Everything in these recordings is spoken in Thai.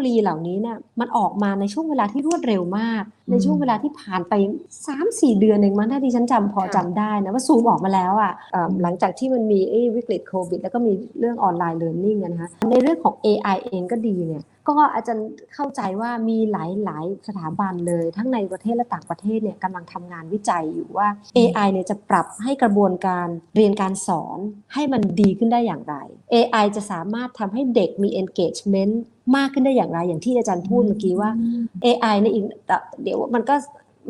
โลยีเหล่านี้เนี่ยมันออกมาในช่วงเวลาที่รวดเร็วมาก ในช่วงเวลาที่ผ่านไป 3-4 เดือนเองมั้งถ้าดิฉันจำพอจำได้นะว่าซูมออกมาแล้วอะเอ่อหลังจากที่มันมีไอ้วิกฤตโควิด แล้วก็มีเรื่องออนไลน์เรียนรู้นะคะในเรื่องของ AI เองก็ดีเนี่ยก็อาจารย์เข้าใจว่ามีหลายๆ สถาบันเลย ทั้งในประเทศและต่างประเทศเนี่ยกำลังทำงานวิจัยอยู่ว่า AI เนี่ยจะปรับให้กระบวนการเรียนการสอนให้มันดีขึ้นได้อย่างไร AI จะสามารถทำให้เด็กมี engagement มากขึ้นได้อย่างไรอย่างที่อาจารย์พูดเมื่อกี้ว่า AI ในอีกเดี๋ยวมันก็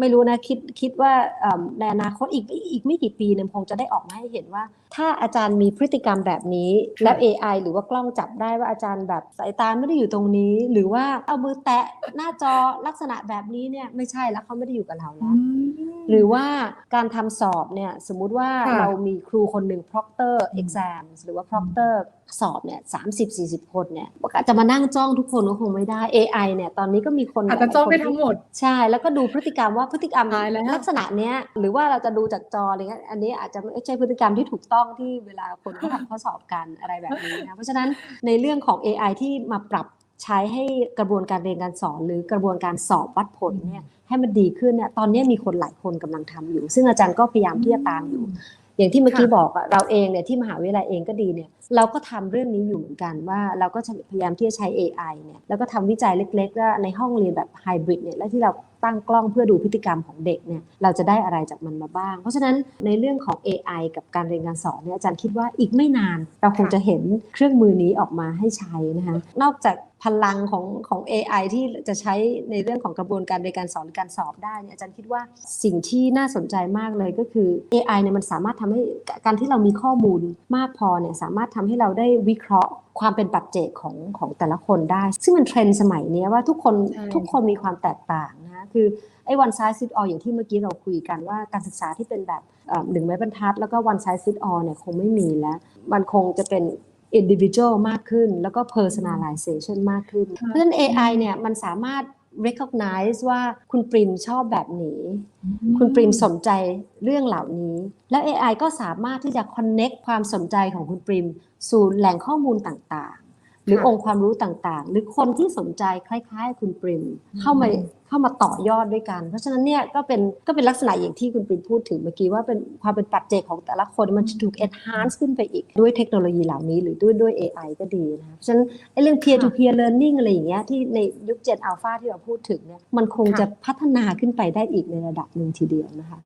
ไม่รู้นะคิดคิดว่าเอิ่มในอนาคตอีกอีกไม่กี่ปีเนี่ยคงจะได้ออกมาให้เห็นว่า ถ้าอาจารย์มีพฤติกรรมแบบนี้แล้ว AI หรือว่ากล้องจับได้ว่าอาจารย์แบบสายตาไม่ได้อยู่ตรงนี้ หรือว่าเอามือแตะหน้าจอลักษณะแบบนี้เนี่ยไม่ใช่แล้วเขาไม่ได้อยู่กับเราแล้ว หรือว่าการทำสอบเนี่ยสมมุติว่าค่ะเรามีครูคนหนึ่ง proctor exam หรือว่า proctor สอบเนี่ยสามสิบสี่สิบคนเนี่ยจะมานั่งจ้องทุกคนก็คงไม่ได้ AI เนี่ยตอนนี้ก็มีคนอาจจะจ้องได้ทั้งหมด ใช่ แล้วก็ดูพฤติกรรมว่าพฤติกรรมตายแล้วลักษณะเนี้ยหรือว่าเราจะดูจากจออะไรเงี้ยอันนี้อาจจะไม่ใช่พฤติกรรมที่ถูกต้องที่เวลาคนเขาทำข้อสอบกันอะไรแบบนี้นะเพราะฉะนั้นในเรื่องของ AI ที่มาปรับ ใช้ให้กระบวนการเรียนการสอน หรือกระบวนการสอบวัดผลเนี่ยให้มันดีขึ้นเนี่ยตอนนี้มีคนหลายคนกำลังทำอยู่ ซึ่งอาจารย์ก็พยายามที่จะตามอยู่ อย่างที่เมื่อกี้ค่ะบอกอะเราเองเนี่ยที่มหาวิทยาลัยเองก็ดีเนี่ยเราก็ทำเรื่องนี้อยู่เหมือนกันว่าเราก็จะพยายามที่จะใช้ AI เนี่ยแล้วก็ทำวิจัยเล็กๆว่าในห้องเรียนแบบไฮบริดเนี่ยและที่เราตั้งกล้องเพื่อดูพฤติกรรมของเด็กเนี่ยเราจะได้อะไรจากมันมาบ้าง เพราะฉะนั้นในเรื่องของ AI กับการเรียนการสอนเนี่ยอาจารย์คิดว่าอีกไม่นาน เราคงจะเห็นเครื่องมือนี้ออกมาให้ใช้นะคะนอกจาก พลังของของ AI ที่จะใช้ในเรื่องของกระบวนการเรียนการสอนหรือการสอบได้เนี่ยอาจารย์คิดว่าสิ่งที่น่าสนใจมากเลยก็คือ AI เนี่ยมันสามารถทำให้การที่เรามีข้อมูลมากพอเนี่ยสามารถทำให้เราได้วิเคราะห์ความเป็นปัจเจกของของแต่ละคนได้ ซึ่งมันเทรนด์สมัยเนี้ยว่าทุกคนใช่ทุกคนมีความแตกต่างนะคะคือไอ้ one size fit all อย่างที่เมื่อกี้เราคุยกันว่าการศึกษาที่เป็นแบบเอ่อหนึ่งไม้บรรทัด แล้วก็ one size fit all เนี่ยคงไม่มีแล้ว มันคงจะเป็น individual มากขึ้น แล้วก็ personalization มากขึ้น เพราะฉะนั้น AI เนี่ยมันสามารถ recognize ว่าคุณปริมชอบแบบนี้ คุณปริมสนใจเรื่องเหล่านี้ แล้ว AI ก็สามารถที่จะ connect ความสนใจของคุณปริม สู่แหล่งข้อมูลต่างๆ หรือค่ะองค์ความรู้ต่างๆ หรือคนที่สนใจคล้ายๆ คุณปริมเข้ามาเข้ามาต่อยอดด้วยกัน เพราะฉะนั้นเนี่ยก็เป็นก็เป็นลักษณะอย่างที่คุณปริมพูดถึงเมื่อกี้ว่าเป็นความเป็นปัจเจกของแต่ละคนมันจะถูก enhance ขึ้นไปอีกด้วยเทคโนโลยีเหล่านี้หรือด้วยด้วย AI ก็ดีนะคะเพราะฉะนั้นไอ้เรื่อง peer to peer learning อะไรอย่างเงี้ยที่ในยุค Gen Alpha ที่เราพูดถึงเนี่ยมันคงค่ะจะพัฒนาขึ้นไปได้อีกในระดับหนึ่งทีเดียวนะคะ